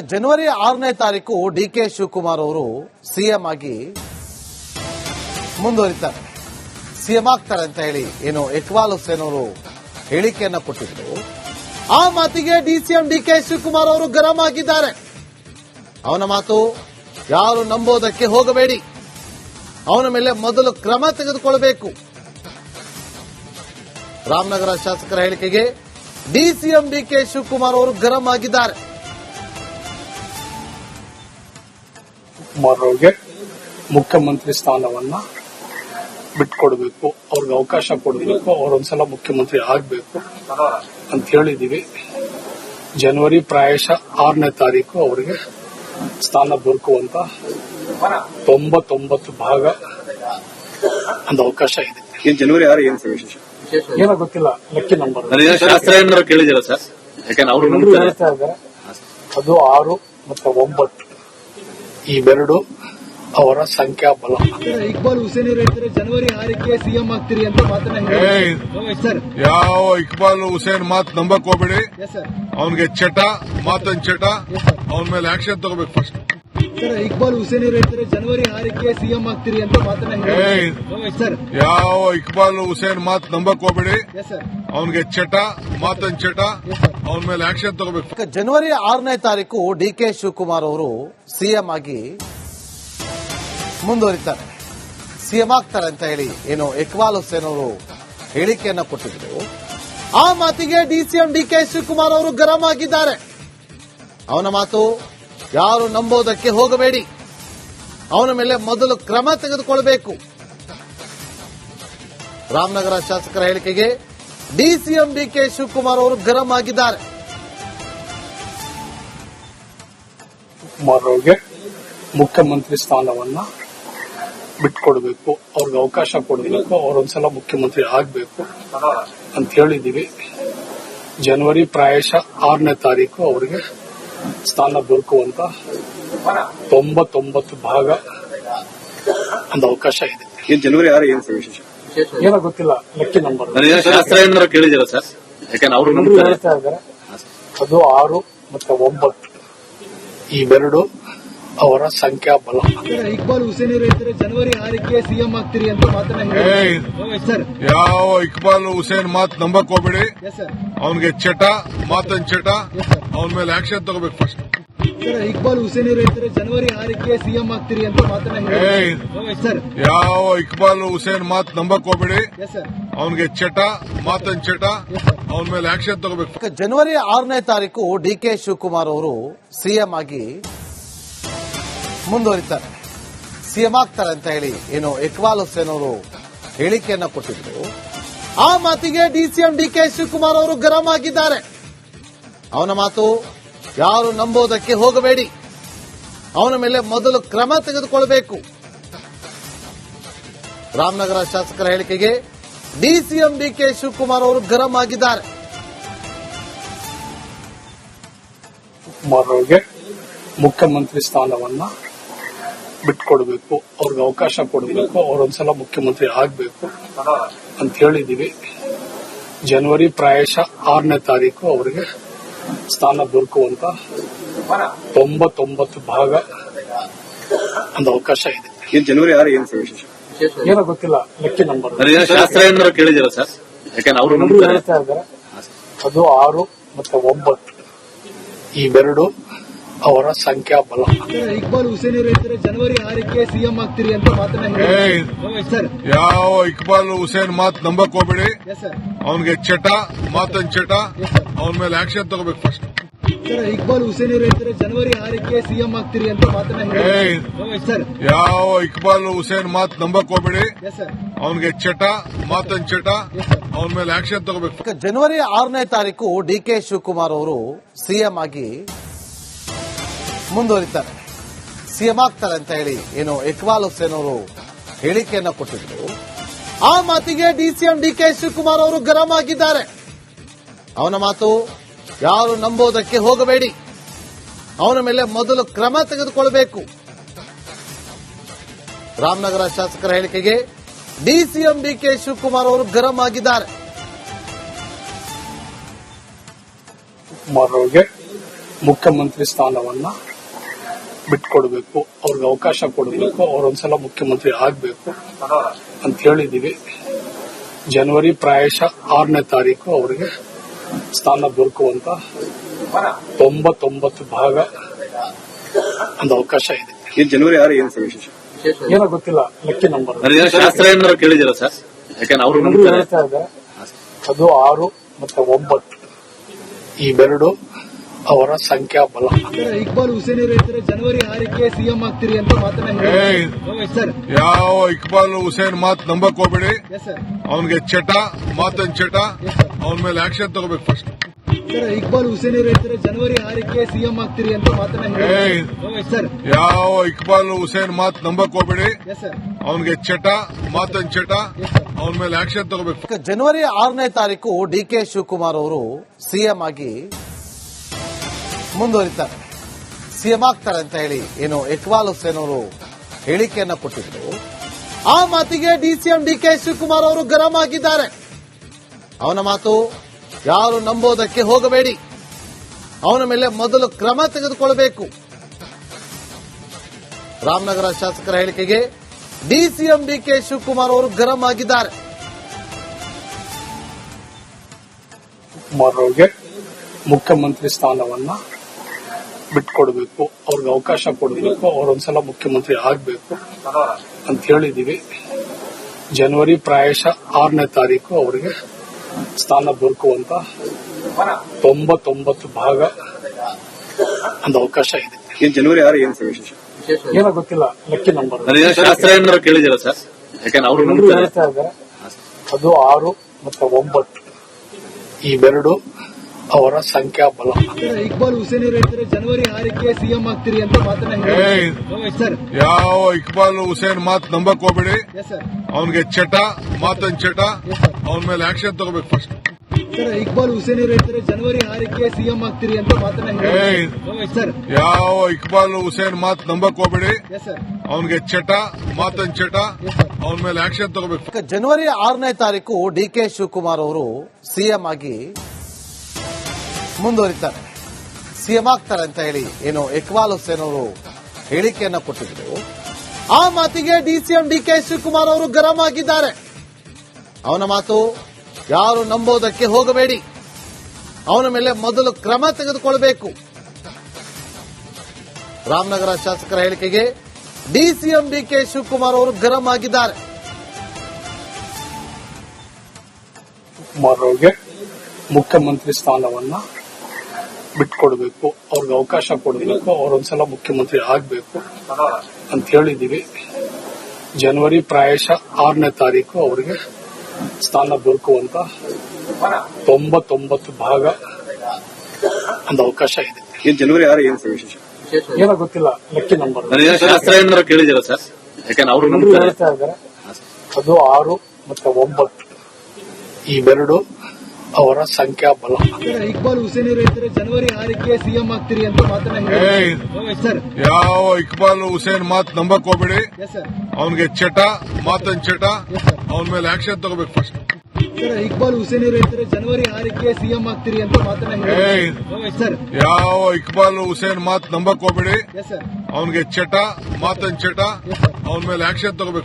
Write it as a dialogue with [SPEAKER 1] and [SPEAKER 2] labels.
[SPEAKER 1] ಜನವರಿ ಆರನೇ ತಾರೀಕು D K Shivakumar ಅವರು ಸಿಎಂ ಆಗಿ ಮುಂದುವರಿತಾರೆ. ಸಿಎಂ ಆಗ್ತಾರೆ ಅಂತ ಹೇಳಿ ಏನು ಇಕ್ಬಾಲ್ ಹುಸೇನ್ ಅವರು ಹೇಳಿಕೆಯನ್ನ ಕೊಟ್ಟಿದ್ರು. ಆ ಮಾತಿಗೆ ಡಿಸಿಎಂ ಡಿ ಕೆ ಶಿವಕುಮಾರ್ ಅವರು ಗರಂ ಆಗಿದ್ದಾರೆ. ಅವನ ಮಾತು ಯಾರು ನಂಬೋದಕ್ಕೆ ಹೋಗಬೇಡಿ. ಅವನ ಮೇಲೆ ಮೊದಲು ಕ್ರಮ ತೆಗೆದುಕೊಳ್ಳಬೇಕು. ರಾಮನಗರ ಶಾಸಕರ ಹೇಳಿಕೆಗೆ ಡಿಸಿಎಂ ಡಿ ಕೆ ಶಿವಕುಮಾರ್ ಅವರು ಗರಂ ಆಗಿದ್ದಾರೆ.
[SPEAKER 2] ಕುಮಾರ್ ಅವ್ರಿಗೆ ಮುಖ್ಯಮಂತ್ರಿ ಸ್ಥಾನವನ್ನ ಬಿಟ್ಕೊಡ್ಬೇಕು. ಅವ್ರಿಗೆ ಅವಕಾಶ ಕೊಡಬೇಕು. ಅವ್ರೊಂದ್ಸಲ ಮುಖ್ಯಮಂತ್ರಿ ಆಗ್ಬೇಕು ಅಂತ ಹೇಳಿದೀವಿ. ಜನವರಿ ಪ್ರಾಯಶಃ ಆರನೇ ತಾರೀಕು ಅವರಿಗೆ ಸ್ಥಾನ ದೊರಕುವಂತ ತೊಂಬತ್ತೊಂಬತ್ತು ಭಾಗ ಒಂದು ಅವಕಾಶ ಇದೆ.
[SPEAKER 3] ಏನ್ ಜನವರಿ ಆರು ಏನ್ ಸರ್ ವಿಶೇಷ?
[SPEAKER 2] ಏನೋ ಗೊತ್ತಿಲ್ಲ ಲಕ್ಕಿ ನಂಬರ್
[SPEAKER 3] ಶಾಸ್ತ್ರ ಕೇಳಿದಿರ ಸರ್? ಯಾಕಂದ್ರೆ ಅವರು
[SPEAKER 2] ಎಲ್ರು ಹೇಳ್ತಾ ಇದ್ದಾರೆ ಅದು ಆರು ಮತ್ತೆ ಒಂಬತ್ತು. ಇವೆರಡು ಅವರ ಸಂಖ್ಯಾಬಲ
[SPEAKER 4] ಇಕ್ಬಾಲ್ ಹುಸೇನ್ ರೈತರು ಹೇಳ್ತಾರೆ ಜನವರಿ ಆರಕ್ಕೆ ಸಿಎಂ ಆಗ್ತೀರಿ ಅಂತ ಸರ್.
[SPEAKER 5] ಯಾವ ಇಕ್ಬಾಲ್ ಹುಸೇನ್ ಮಾತು ನಂಬಕ್ ಹೋಗ್ಬೇಡಿ.
[SPEAKER 4] ಎಸ್ ಸರ್
[SPEAKER 5] ಅವನಿಗೆ ಚಟ ಮಾತನ್ ಚಟ ಅವನ ಮೇಲೆ ಆಕ್ಷನ್ ತಗೋಬೇಕು ಫಸ್ಟ್
[SPEAKER 4] ಸರ್ ಇಕ್ಬಾಲ್ ಹುಸೇನ್ ರೈತರು ಹೇಳ್ತಾರೆ ಜನವರಿ ಆರಕ್ಕೆ ಸಿಎಂ ಆಗ್ತೀರಿ ಅಂತ ಸರ್.
[SPEAKER 5] ಯಾವ ಇಕ್ಬಾಲ್ ಹುಸೇನ್ ಮಾತು ನಂಬಕ್ ಹೋಗ್ಬೇಡಿ.
[SPEAKER 4] ಎಸ್ ಸರ್
[SPEAKER 5] ಅವನಿಗೆ ಚಟ ಮಾತನ್ ಚಟ ಅವನ ಮೇಲೆ ಆಕ್ಷನ್ ತಗೋಬೇಕು.
[SPEAKER 1] ಜನವರಿ ಆರನೇ ತಾರೀಕು ಡಿ ಕೆ ಶಿವಕುಮಾರ್ ಅವರು ಸಿಎಂ ಆಗಿ ಮುಂದುವರಿತಾರೆ. ಸಿಎಂ ಆಗ್ತಾರೆ ಅಂತ ಹೇಳಿ ಏನು ಇಕ್ಬಾಲ್ ಹುಸೇನ್ ಅವರು ಹೇಳಿಕೆಯನ್ನ ಕೊಟ್ಟಿದ್ರು. ಆ ಮಾತಿಗೆ ಡಿಸಿಎಂ ಡಿ ಕೆ ಶಿವಕುಮಾರ್ ಅವರು ಗರಂ ಆಗಿದ್ದಾರೆ. ಅವನ ಮಾತು ಯಾರು ನಂಬೋದಕ್ಕೆ ಹೋಗಬೇಡಿ. ಅವನ ಮೇಲೆ ಮೊದಲು ಕ್ರಮ ತೆಗೆದುಕೊಳ್ಳಬೇಕು ರಾಮನಗರ ಶಾಸಕರ ಹೇಳಿಕೆಗೆ ಡಿಸಿಎಂ ಡಿಕೆ ಶಿವಕುಮಾರ್ ಅವರು ಗರಂ ಆಗಿದ್ದಾರೆ.
[SPEAKER 2] ಕುಮಾರ್ ಅವ್ರಿಗೆ ಮುಖ್ಯಮಂತ್ರಿ ಸ್ಥಾನವನ್ನ ಬಿಟ್ಕೊಡ್ಬೇಕು ಅವ್ರಿಗೆ ಅವಕಾಶ ಕೊಡಬೇಕು ಅವ್ರೊಂದ್ಸಲ ಮುಖ್ಯಮಂತ್ರಿ ಆಗ್ಬೇಕು ಅಂತ ಹೇಳಿದೀವಿ ಜನವರಿ ಪ್ರಾಯಶ ಆರನೇ ತಾರೀಕು ಅವರಿಗೆ ಸ್ಥಾನ ದೊರಕುವಂತ ತೊಂಬತ್ತೊಂಬತ್ತು ಭಾಗ ಒಂದು ಅವಕಾಶ ಇದೆ.
[SPEAKER 3] ಜನವರಿ ಆರು ಏನು
[SPEAKER 2] ಏನೋ ಗೊತ್ತಿಲ್ಲ ಲಕ್ಕಿ ನಂಬರ್.
[SPEAKER 3] ಶಾಸ್ತ್ರ ಏನಾರು ಕೇಳಿದಿರ ಸರ್? ಯಾಕಂದ್ರೆ ಅವರು
[SPEAKER 2] ನಂಬರ್ ಹೇಳ್ತಾ ಇದ್ದಾರೆ. ಅದು ಆರು ಮತ್ತೆ ಒಂಬತ್ತು. ಇವೆರಡು ಅವರ ಸಂಖ್ಯಾ
[SPEAKER 4] ಬಲ. ಇಕ್ಬಾಲ್ ಹುಸೇನ್ ಹೇಳ್ತಾರೆ ಜನವರಿ ಆರಕ್ಕೆ ಸಿಎಂ ಆಗ್ತೀರಿ ಅಂತ ಮಾತನ್ನ
[SPEAKER 5] ಯಾವ ಇಕ್ಬಾಲ್ ಹುಸೇನ್ ಮಾತ್ ನಂಬಕ್ ಹೋಗ್ಬೇಡಿ.
[SPEAKER 4] ಎಸ್ ಸರ್
[SPEAKER 5] ಅವನಿಗೆ ಚಟ ಮಾತನ್ ಚಟ ಅವನ ಮೇಲೆ ಆಕ್ಷನ್ ತಗೋಬೇಕು ಫಸ್ಟ್
[SPEAKER 4] ಇಕ್ಬಾಲ್ ಹುಸೇನ್ ಹೇಳ್ತಾರೆ ಜನವರಿ ಆರಕ್ಕೆ ಸಿಎಂ ಆಗ್ತೀರಿ ಅಂತ ಮಾತನ್ನ ಸರ್
[SPEAKER 5] ಯಾವ ಇಕ್ಬಾಲ್ ಹುಸೇನ್ ಮಾತ್ ನಂಬಕ್ ಹೋಗ್ಬೇಡಿ.
[SPEAKER 4] ಎಸ್ ಸರ್
[SPEAKER 5] ಅವನಿಗೆ ಚಟ ಮಾತನ್ ಚಟ ಅವನ ಮೇಲೆ ಆಕ್ಷನ್ ತಗೋಬೇಕು.
[SPEAKER 1] ಜನವರಿ ಆರನೇ ತಾರೀಕು ಡಿ ಕೆ ಶಿವಕುಮಾರ್ ಅವರು ಸಿಎಂ ಆಗಿ ಮುಂದುವರಿತಾರೆ. ಸಿಎಂ ಆಗ್ತಾರೆ ಅಂತ ಹೇಳಿ ಏನು ಇಕ್ಬಾಲ್ ಹುಸೇನ್ ಅವರು ಹೇಳಿಕೆಯನ್ನ ಕೊಟ್ಟಿದ್ರು. ಆ ಮಾತಿಗೆ ಡಿಸಿಎಂ ಡಿ ಕೆ ಶಿವಕುಮಾರ್ ಅವರು ಗರಂ ಆಗಿದ್ದಾರೆ. ಅವನ ಮಾತು ಯಾರು ನಂಬೋದಕ್ಕೆ ಹೋಗಬೇಡಿ. ಅವನ ಮೇಲೆ ಮೊದಲು ಕ್ರಮ ತೆಗೆದುಕೊಳ್ಳಬೇಕು. ರಾಮನಗರ ಶಾಸಕರ ಹೇಳಿಕೆಗೆ ಡಿಸಿಎಂ ಡಿಕೆ ಶಿವಕುಮಾರ್ ಅವರು ಗರಂ ಆಗಿದ್ದಾರೆ.
[SPEAKER 2] ಮುಖ್ಯಮಂತ್ರಿ ಸ್ಥಾನವನ್ನ ಬಿಟ್ಕೊಡ್ಬೇಕು. ಅವ್ರಿಗೆ ಅವಕಾಶ ಕೊಡಬೇಕು. ಅವ್ರೊಂದ್ಸಲ ಮುಖ್ಯಮಂತ್ರಿ ಆಗಬೇಕು ಅಂತ ಹೇಳಿದೀವಿ. ಜನವರಿ ಪ್ರಾಯಶಃ ಆರನೇ ತಾರೀಕು ಅವರಿಗೆ ಸ್ಥಾನ ದೊರಕುವಂತ ತೊಂಬತ್ತೊಂಬತ್ತು ಭಾಗ ಒಂದು ಅವಕಾಶ ಇದೆ.
[SPEAKER 3] ಏನ್ ಜನವರಿ ಆರು ಏನ್ ವಿಶೇಷ?
[SPEAKER 2] ಏನೋ ಗೊತ್ತಿಲ್ಲ ಲೆಕ್ಕಿ ನಂಬರ್.
[SPEAKER 3] ಶಾಸ್ತ್ರ ಏನಾದ್ರು ಕೇಳಿದಿರ ಸರ್? ಯಾಕಂದ್ರೆ ಅವರು
[SPEAKER 2] ಎಲ್ರು ಹೇಳ್ತಾ ಇದ್ದಾರೆ. ಅದು ಆರು ಮತ್ತೆ ಒಂಬತ್ತು. ಇವೆರಡು ಅವರ ಸಂಖ್ಯಾ
[SPEAKER 4] ಬಲ. ಇಕ್ಬಾಲ್ ಹುಸೇನ್ ಹೇಳ್ತಾರೆ ಜನವರಿ ಆರಕ್ಕೆ ಸಿಎಂ ಆಗ್ತೀರಿ ಅಂತ ಮಾತನ್ನ ಸರ್.
[SPEAKER 5] ಯಾವ ಇಕ್ಬಾಲ್ ಹುಸೇನ್ ಮಾತು ನಂಬಕ್ ಹೋಗ್ಬೇಡಿ. ಅವನಿಗೆ ಚಟ ಮಾತನ್ ಚಟ ಅವನ ಮೇಲೆ ಆಕ್ಷನ್ ತಗೋಬೇಕು ಫಸ್ಟ್
[SPEAKER 4] ಸರ್ ಇಕ್ಬಾಲ್ ಹುಸೇನ್ ಹೇಳ್ತಾರೆ ಜನವರಿ ಆರಕ್ಕೆ ಸಿಎಂ ಆಗ್ತೀರಿ ಅಂತ ಮಾತನ್ನ ಸರ್.
[SPEAKER 5] ಯಾವ ಇಕ್ಬಾಲ್ ಹುಸೇನ್ ಮಾತು ನಂಬಕ್ ಹೋಗ್ಬೇಡಿ. ಅವನಿಗೆ ಚಟ ಮಾತನ್ ಚಟ ಅವನ ಮೇಲೆ ಆಕ್ಷನ್ ತಗೋಬೇಕು
[SPEAKER 1] ಜನವರಿ ಆರನೇ ತಾರೀಕು ಡಿ ಕೆ ಶಿವಕುಮಾರ್ ಅವರು ಸಿಎಂ ಆಗಿ ಮುಂದುವರಿತಾರೆ. ಸಿಎಂ ಆಗ್ತಾರೆ ಅಂತ ಹೇಳಿ ಏನು ಇಕ್ಬಾಲ್ ಹುಸೇನ್ ಅವರು ಹೇಳಿಕೆಯನ್ನ ಕೊಟ್ಟಿದ್ರು. ಆ ಮಾತಿಗೆ ಡಿಸಿಎಂ ಡಿ ಕೆ ಶಿವಕುಮಾರ್ ಅವರು ಗರಂ ಆಗಿದ್ದಾರೆ. ಅವನ ಮಾತು ಯಾರು ನಂಬೋದಕ್ಕೆ ಹೋಗಬೇಡಿ. ಅವನ ಮೇಲೆ ಮೊದಲು ಕ್ರಮ ತೆಗೆದುಕೊಳ್ಳಬೇಕು. ರಾಮನಗರ ಶಾಸಕರ ಹೇಳಿಕೆಗೆ ಡಿಸಿಎಂ ಡಿ ಕೆ ಶಿವಕುಮಾರ್ ಅವರು ಗರಂ ಆಗಿದ್ದಾರೆ.
[SPEAKER 2] ಕುಮಾರ್ ಅವರಿಗೆ ಮುಖ್ಯಮಂತ್ರಿ ಸ್ಥಾನವನ್ನ ಬಿಟ್ಕೊಡ್ಬೇಕು ಅವ್ರಿಗೆ ಅವಕಾಶ ಕೊಡಬೇಕು ಅವ್ರೊಂದ್ಸಲ ಮುಖ್ಯಮಂತ್ರಿ ಆಗ್ಬೇಕು ಅಂತ ಹೇಳಿದೀವಿ ಜನವರಿ ಪ್ರಾಯಶಃ ಆರನೇ ತಾರೀಕು ಅವರಿಗೆ ಸ್ಥಾನ ದೊರಕುವಂತ ತೊಂಬತ್ತೊಂಬತ್ತು ಭಾಗ ಒಂದು ಅವಕಾಶ ಇದೆ.
[SPEAKER 3] ಜನವರಿ ಆರು ಏನು ವಿಶೇಷ?
[SPEAKER 2] ಏನೋ ಗೊತ್ತಿಲ್ಲ ಲೆಕ್ಕಿ ನಂಬರ್
[SPEAKER 3] ಕೇಳಿದಿರ ಸರ್ ಯಾಕಂದ್ರೆ ಅವರು
[SPEAKER 2] ಹೇಳ್ತಾ ಅದು ಆರು ಮತ್ತೆ ಒಂಬತ್ತು ಈ ಬೆರಡು ಅವರ ಸಂಖ್ಯಾ ಬಲ.
[SPEAKER 4] ಸರ್ ಇಕ್ಬಾಲ್ ಹುಸೇನ್ ಹೇಳ್ತಾರೆ ಜನವರಿ ಆರಕ್ಕೆ ಸಿಎಂ ಆಗ್ತೀರಿ ಅಂತ ಮಾತನ್ನ
[SPEAKER 5] ಯಾವ ಇಕ್ಬಾಲ್ ಹುಸೇನ್ ಮಾತ್ ನಂಬಕ್ ಹೋಗ್ಬೇಡಿ.
[SPEAKER 4] ಎಸ್ ಸರ್
[SPEAKER 5] ಅವನಿಗೆ ಚಟ ಮಾತನ್ ಚಟ ಅವನ ಮೇಲೆ ಆಕ್ಷನ್ ತಗೋಬೇಕು ಫಸ್ಟ್
[SPEAKER 4] ಸರ್ ಇಕ್ಬಾಲ್ ಹುಸೇನ್ ರೈತರು ಹೇಳ್ತಾರೆ ಜನವರಿ ಆರಕ್ಕೆ ಸಿಎಂ ಆಗ್ತೀರಿ ಅಂತ ಮಾತನ್ನ
[SPEAKER 5] ಯಾವ ಇಕ್ಬಾಲ್ ಹುಸೇನ್ ಮಾತ್ ನಂಬಕ್ ಹೋಗ್ಬೇಡಿ.
[SPEAKER 4] ಎಸ್ ಸರ್
[SPEAKER 5] ಅವನಿಗೆ ಚಟ ಮಾತನ್ ಚಟ ಅವನ ಮೇಲೆ ಆಕ್ಷನ್ ತಗೋಬೇಕು.
[SPEAKER 1] ಜನವರಿ ಆರನೇ ತಾರೀಕು ಡಿ ಕೆ ಶಿವಕುಮಾರ್ ಅವರು ಸಿಎಂ ಆಗಿ ಮುಂದುವರಿತಾರೆ. ಸಿಎಂ ಆಗ್ತಾರೆ ಅಂತ ಹೇಳಿ ಏನು ಇಕ್ಬಾಲ್ ಹುಸೇನ್ ಅವರು ಹೇಳಿಕೆಯನ್ನ ಕೊಟ್ಟಿದ್ರು. ಆ ಮಾತಿಗೆ ಡಿಸಿಎಂ ಡಿ ಕೆ ಶಿವಕುಮಾರ್ ಅವರು ಗರಂ ಆಗಿದ್ದಾರೆ. ಅವನ ಮಾತು ಯಾರು ನಂಬೋದಕ್ಕೆ ಹೋಗಬೇಡಿ. ಅವನ ಮೇಲೆ ಮೊದಲು ಕ್ರಮ ತೆಗೆದುಕೊಳ್ಳಬೇಕು. ರಾಮನಗರ ಶಾಸಕರ ಹೇಳಿಕೆಗೆ ಡಿಸಿಎಂ ಡಿ ಕೆ ಶಿವಕುಮಾರ್ ಅವರು ಗರಂ ಆಗಿದ್ದಾರೆ.
[SPEAKER 2] ಮುಖ್ಯಮಂತ್ರಿ ಸ್ಥಾನವನ್ನ ಬಿಟ್ಕೊಡ್ಬೇಕು ಅವ್ರಿಗೆ ಅವಕಾಶ ಕೊಡಬೇಕು ಅವ್ರೊಂದ್ಸಲ ಮುಖ್ಯಮಂತ್ರಿ ಆಗ್ಬೇಕು ಅಂತ ಹೇಳಿದೀವಿ. ಜನವರಿ ಪ್ರಾಯಶಃ ಆರನೇ ತಾರೀಕು ಅವರಿಗೆ ಸ್ಥಾನ ದೊರಕುವಂತ ತೊಂಬತ್ತೊಂಬತ್ತು ಭಾಗ ಒಂದು ಅವಕಾಶ ಇದೆ.
[SPEAKER 3] ಜನವರಿ ಆರು ಏನ್ ಸರ್ ವಿಶೇಷ?
[SPEAKER 2] ಏನೋ ಗೊತ್ತಿಲ್ಲ ಲೆಕ್ಕ ನಂಬರ್.
[SPEAKER 3] ಶಾಸ್ತ್ರ ಏನಾದ್ರು ಕೇಳಿದಿರ ಸರ್? ಯಾಕಂದ್ರೆ ಅವರು
[SPEAKER 2] ಎಲ್ರು ಹೇಳ್ತಾ ಇದೆ ಅದು ಆರು ಮತ್ತೆ ಒಂಬತ್ತು. ಇವೆರಡು ಅವರ ಸಂಖ್ಯಾ ಬಲ.
[SPEAKER 4] ಇಕ್ಬಾಲ್ ಹುಸೇನ್ ಹೇಳ್ತಾರೆ ಜನವರಿ ಆರಕ್ಕೆ ಸಿಎಂ ಆಗ್ತೀರಿ ಅಂತ ಮಾತನ್ನ
[SPEAKER 5] ಏಯ್
[SPEAKER 4] ಹೇಳಿ ಸರ್.
[SPEAKER 5] ಯಾವ ಇಕ್ಬಾಲ್ ಹುಸೇನ್ ಮಾತ್ ನಂಬಕ್ ಹೋಗ್ಬೇಡಿ.
[SPEAKER 4] ಎಸ್ ಸರ್
[SPEAKER 5] ಅವನಿಗೆ ಚಟ ಮಾತನ್ ಚಟ ಅವನ ಮೇಲೆ ಆಕ್ಷನ್ ತಗೋಬೇಕು ಫಸ್ಟ್
[SPEAKER 4] ಸರ್ ಇಕ್ಬಾಲ್ ಹುಸೇನ್ ರೈತರು ಹೇಳ್ತಾರೆ ಜನವರಿ ಆರಕ್ಕೆ ಸಿಎಂ ಆಗ್ತೀರಿ ಅಂತ ಮಾತನ್ನ
[SPEAKER 5] ಯಾವ ಇಕ್ಬಾಲ್ ಹುಸೇನ್ ಮಾತ್ ನಂಬಕ್ ಹೋಗ್ಬೇಡಿ.
[SPEAKER 4] ಎಸ್ ಸರ್
[SPEAKER 5] ಅವನಿಗೆ ಚಟ ಮಾತನ್ ಚಟ ಅವನ ಮೇಲೆ ಆಕ್ಷನ್ ತಗೋಬೇಕು.
[SPEAKER 1] ಜನವರಿ ಆರನೇ ತಾರೀಕು ಡಿ ಕೆ ಶಿವಕುಮಾರ್ ಅವರು ಸಿಎಂ ಆಗಿ ಮುಂದುವರಿತಾರೆ. ಸಿಎಂ ಆಗ್ತಾರೆ ಅಂತ ಹೇಳಿ ಏನು ಇಕ್ಬಾಲ್ ಹುಸೇನ್ ಅವರು ಹೇಳಿಕೆಯನ್ನ ಕೊಟ್ಟಿದ್ರು. ಆ ಮಾತಿಗೆ ಡಿಸಿಎಂ ಡಿ ಕೆ ಶಿವಕುಮಾರ್ ಅವರು ಗರಂ ಆಗಿದ್ದಾರೆ. ಅವನ ಮಾತು ಯಾರು ನಂಬೋದಕ್ಕೆ ಹೋಗಬೇಡಿ. ಅವನ ಮೇಲೆ ಮೊದಲು ಕ್ರಮ ತೆಗೆದುಕೊಳ್ಳಬೇಕು ರಾಮನಗರ ಶಾಸಕರ ಹೇಳಿಕೆಗೆ ಡಿಸಿಎಂ ಡಿ ಕೆ ಶಿವಕುಮಾರ್ ಅವರು ಗರಂ ಆಗಿದ್ದಾರೆ.
[SPEAKER 2] ಮುಖ್ಯಮಂತ್ರಿ ಸ್ಥಾನವನ್ನ ಬಿಟ್ಕೊಡ್ಬೇಕು ಅವ್ರಿಗೆ ಅವಕಾಶ ಕೊಡಬೇಕು ಅವ್ರೊಂದ್ಸಲ ಮುಖ್ಯಮಂತ್ರಿ ಆಗಬೇಕು ಅಂತ ಹೇಳಿದೀವಿ ಜನವರಿ ಪ್ರಾಯಶ ಆರನೇ ತಾರೀಕು ಅವರಿಗೆ ಸ್ಥಾನ ದೊರಕುವಂತ ತೊಂಬತ್ತೊಂಬತ್ತು ಭಾಗ ಒಂದು ಅವಕಾಶ ಇದೆ.
[SPEAKER 3] ಈ ಜನವರಿ ಆರು ಏನ್ ಸರ್ ವಿಶೇಷ?
[SPEAKER 2] ಏನೋ ಗೊತ್ತಿಲ್ಲ ಲೆಕ್ಕಿ ನಂಬರ್
[SPEAKER 3] ಶಾಸ್ತ್ರ ಕೇಳಿದಿರ ಸರ್? ಯಾಕಂದ್ರೆ ಅವರು
[SPEAKER 2] ಹೇಳ್ತಾ ಅದು ಆರು ಮತ್ತೆ ಒಂಬತ್ತು. ಈ ಬೆರಡು ಅವರ ಸಂಖ್ಯಾ ಬಲ.
[SPEAKER 4] ಸರ್ ಇಕ್ಬಾಲ್ ಹುಸೇನ್ ಹೇಳ್ತಾರೆ ಜನವರಿ ಆರಕ್ಕೆ ಸಿಎಂ ಆಗ್ತೀರಿ ಅಂತ ಮಾತನ್ನ
[SPEAKER 5] ಯಾವ ಇಕ್ಬಾಲ್ ಹುಸೇನ್ ಮಾತು ನಂಬಕ್ ಹೋಗ್ಬೇಡಿ.
[SPEAKER 4] ಎಸ್ ಸರ್
[SPEAKER 5] ಅವನಿಗೆ ಚಟ ಮಾತನ್ ಚಟ ಅವನ ಮೇಲೆ ಆಕ್ಷನ್ ತಗೋಬೇಕು ಫಸ್ಟ್
[SPEAKER 4] ಸರ್ ಇಕ್ಬಾಲ್ ಹುಸೇನ್ ಹೇಳ್ತಾರೆ ಜನವರಿ ಆರಕ್ಕೆ ಸಿಎಂ ಆಗ್ತೀರಿ ಅಂತ ಮಾತನ್ನ
[SPEAKER 5] ಯಾವ ಇಕ್ಬಾಲ್ ಹುಸೇನ್ ಮಾತು ನಂಬಕ್ ಹೋಗ್ಬೇಡಿ.
[SPEAKER 4] ಎಸ್ ಸರ್
[SPEAKER 5] ಅವನಿಗೆ ಚಟ ಮಾತನ್ ಚಟ ಅವನ ಮೇಲೆ ಆಕ್ಷನ್ ತಗೋಬೇಕು.